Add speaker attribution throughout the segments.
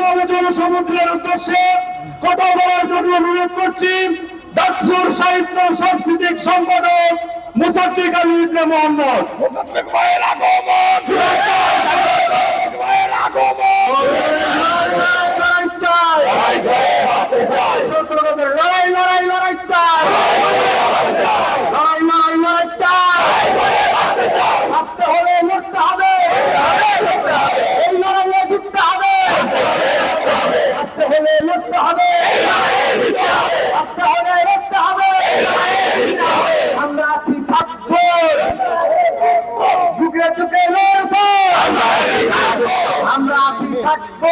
Speaker 1: জনসমুদ্রের উদ্দেশ্যে কথা বলার জন্য অনুরোধ করছি। ডাকসুর সাহিত্য সাংস্কৃতিক সম্পাদক মুসাদ্দিক আলী ইবনে মোহাম্মদ।
Speaker 2: মুসাদ্দিক ভাইয়ের আগমন! ভাইয়ের আগমন
Speaker 1: লড়াই চাই
Speaker 2: লড়াই করে বাঁচতে চাই
Speaker 1: ছাত্রদের লড়াই লড়াই লড়াই চাই লড়াই লড়াই লড়াই চাই থাকতে হলে লড়তে হবে এই লড়াইয়ে জিততে হবে থাকতে হলে লড়তে হবে থাকতে হলে লড়তে হবে আমরা আছি থাকব যুগে যুগে লড়বো আমরা আছি থাকব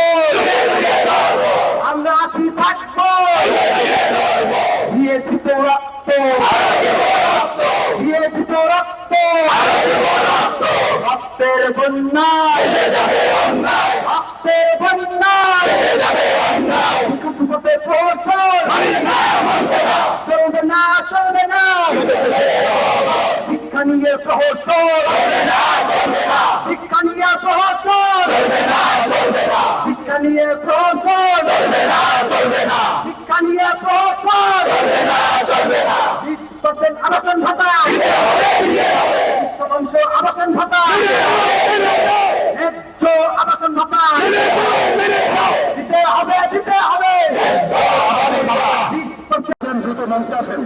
Speaker 1: আমরা আছি থাকব দিয়েছি তো রক্ত দিয়েছি তো রক্ত রক্তের বন্যায় রক্তের বন্যায় চলবে না চলবে না শিক্ষা নিয়ে প্রহসন শিক্ষা নিয়ে শিক্ষা নিয়ে প্রহসন শিক্ষা নিয়ে প্রহসন বিশ পার্সেন্ট আবাসন ভাতা। বিশ শতাংশ আবাসন ভাতা। ন্যায্য আবাসন ভাতা। দিতে হবে দিতে হবে। বিশ পার্সেন্ট দ্রুত মঞ্চে আসেন।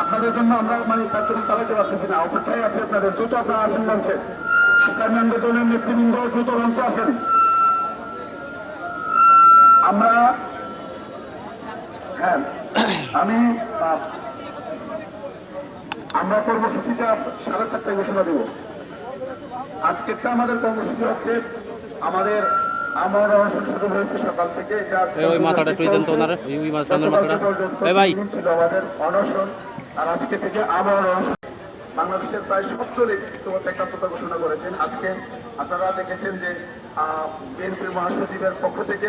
Speaker 1: আপনাদের জন্য আমরা মানে কার্যক্রম চালাতে পারতেছি না। অপেক্ষায় আছে আপনাদের। দ্রুত আপনারা আসেন মঞ্চে। ইসলামী আন্দোলনের নেতৃবৃন্দ দ্রুত মঞ্চে আসেন। আমরা হ্যাঁ আমি আমরা কর্মসূচিটা সাড়ে চারটায় ঘোষণা দেব। আজকেরটা আমাদের কর্মসূচি হচ্ছে আমাদের আমার অনশন শুরু হয়েছে সকাল থেকে। এটা
Speaker 3: ওই মাথাটা একটু দেন তো ওনারে, ওই- ওই মাথাটা। এই ভাই।
Speaker 1: ছিল আমাদের অনশন। আর আজকে থেকে আমার অনশন বাংলাদেশের প্রায় সব দলে ইতিমধ্যে একাত্মতা ঘোষণা করেছেন। আজকে আপনারা দেখেছেন যে বিএনপির মহাসচিবের পক্ষ থেকে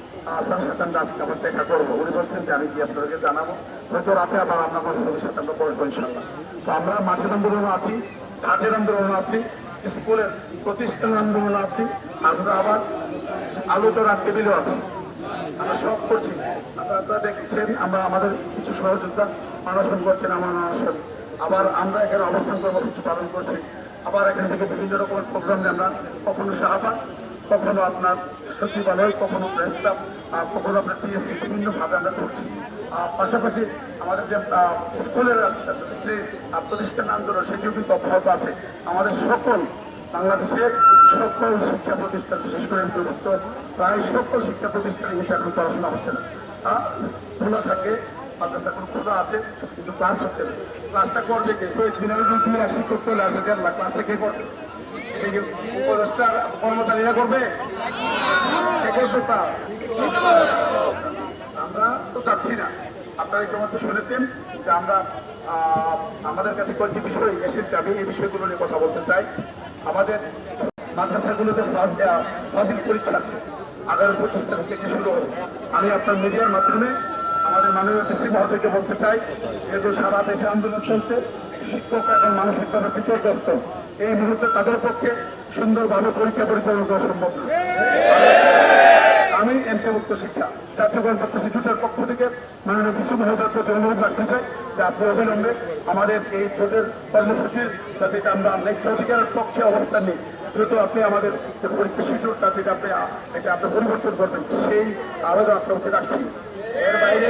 Speaker 1: আসার ইনশাল্লাহ তো আমরা মাঠের আছি আমরা সব করছি। আপনারা দেখছেন, আমরা আমাদের কিছু সহযোদ্ধা অনশন করছেন আমার অনশন। আবার আমরা এখানে অবস্থান কর্মসূচি পালন করছি। আবার এখান থেকে বিভিন্ন রকমের প্রোগ্রামে আমরা কখনো শাহবাগ কখনো আপনার সচিবালয় কখনো প্রেস ক্লাব কখনো আপনার টিএসসি বিভিন্নভাবে আমরা করছি। পাশাপাশি আমাদের যে স্কুলের শ্রী প্রতিষ্ঠান আন্দোলন, সেটিও কিন্তু অব্যাহত আছে। আমাদের সকল, বাংলাদেশের সকল শিক্ষা প্রতিষ্ঠান, বিশেষ করে বিভক্ত প্রায় সকল শিক্ষা প্রতিষ্ঠানে কিন্তু এখন পড়াশোনা হচ্ছে না। খোলা থাকে, মাদ্রাসা এখন খোলা আছে, কিন্তু ক্লাস হচ্ছে না। ক্লাসটা করবে কে? শহীদ দিনের দুই লাখ শিক্ষক চলে দেড় লাখ। ক্লাসটা কে করবে? আমরা তো যাচ্ছি না। আপনারা ইতিমধ্যে শুনেছেন যে আমরা আমাদের কাছে কয়েকটি বিষয় এসেছে। আমি এই বিষয়গুলো নিয়ে কথা বলতে চাই। আমাদের মাদ্রাসাগুলোতে ফাজিল পরীক্ষা আছে। আগামী পঁচিশ থেকে শুরু হবে? আমি আপনার মিডিয়ার মাধ্যমে আমাদের মাননীয় ডিসি মহোদয়কে বলতে চাই, যেহেতু সারা দেশে আন্দোলন চলছে শিক্ষক এবং মানসিকভাবে বিপর্যস্ত এই মুহূর্তে তাদের পক্ষে সুন্দরভাবে পরীক্ষা পরিচালনা করা সম্ভব না। আমি এমপিভুক্ত শিক্ষা জাতীয় গণতন্ত্র শিশুদের পক্ষ থেকে মাননীয় বিশ্ব প্রতি অনুরোধ রাখতে চাই যে আপনি অবিলম্বে আমাদের এই জোটের কর্মসূচির যাতে আমরা ন্যায্য অধিকারের পক্ষে অবস্থান নিই। দ্রুত আপনি আমাদের পরীক্ষা আছে এটা আপনি এটা আপনি পরিবর্তন করবেন। সেই আবেদন আপনাকে রাখছি। এর বাইরে